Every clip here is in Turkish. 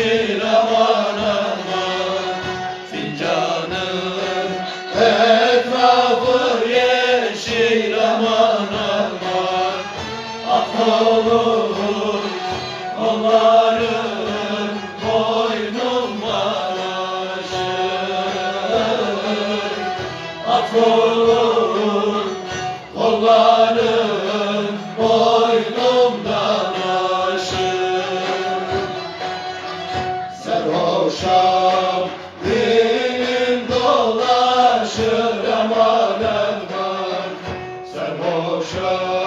bir aman etrafı yeşil aman aman. Olur kolların boynum aşır At olur kolların kavuşar.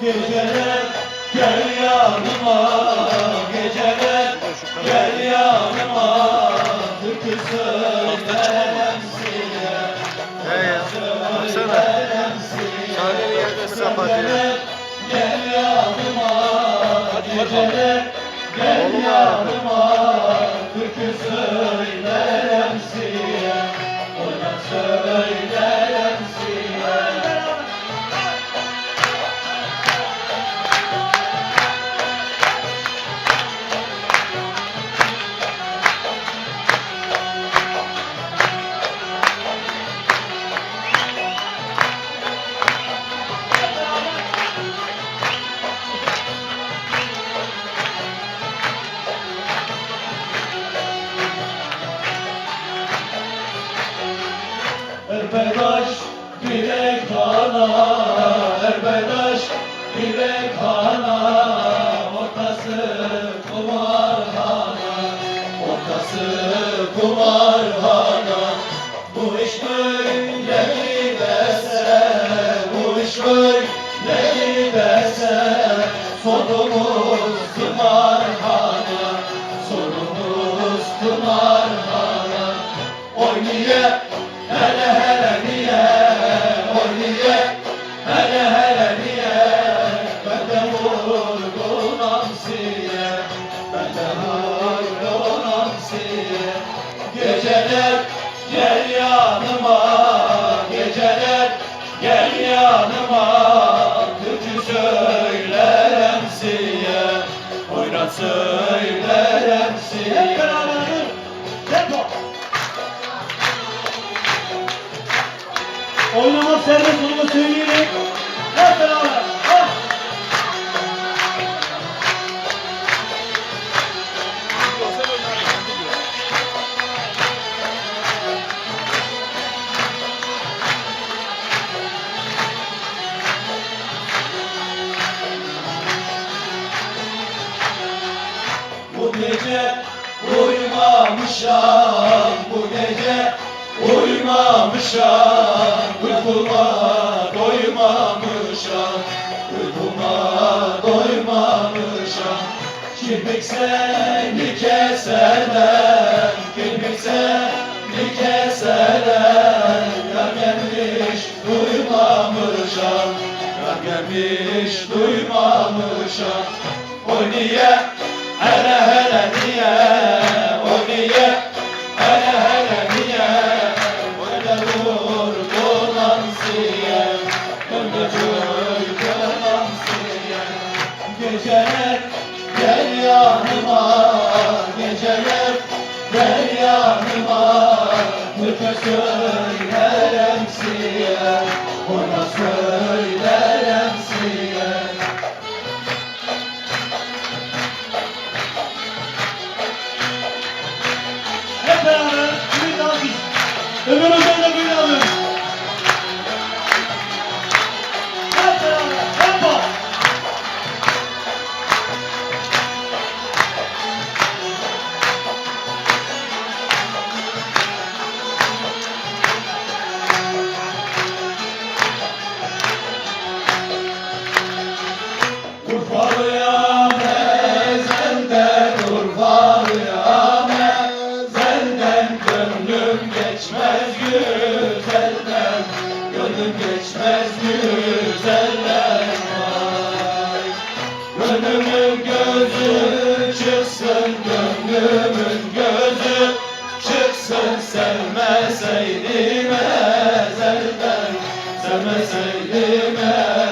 Geceler gel yanıma Geceler gel yanıma Türkü söylerim size Söylerim size Geceler gel yanıma. Geceler Gel yanıma türkü bile kana, ortası kumarhana, ortası kumarhana. Bu iş böyle giderse, bu iş böyle giderse, sonumuz kumarhana, sonumuz kumarhana. Oynaya hele hele gel yanıma Türkü söylerim siye Oynat söylerim siye Oynamak serbest onu da söyleyelim. Uyumamışam Bu gece uyumamışam Uykuma doymamışam Uykuma doymamışam. Kirpik seni keserler Kirpik seni keserler Yar gelmiş duymamışam Yar gelmiş duymamışam Oy niye hele hele niye Geceler gel yanıma Geceler gel yanıma Türkü söylerim siye Ona söylerim siye Hep. Ömer Hoca'yı geçmez güzelden Gönlüm geçmez güzelden. Vay Gönlümün gözü çıksın Gönlümün gözü çıksın. Sevmeseydim ezelden Sevmeseydim ezelden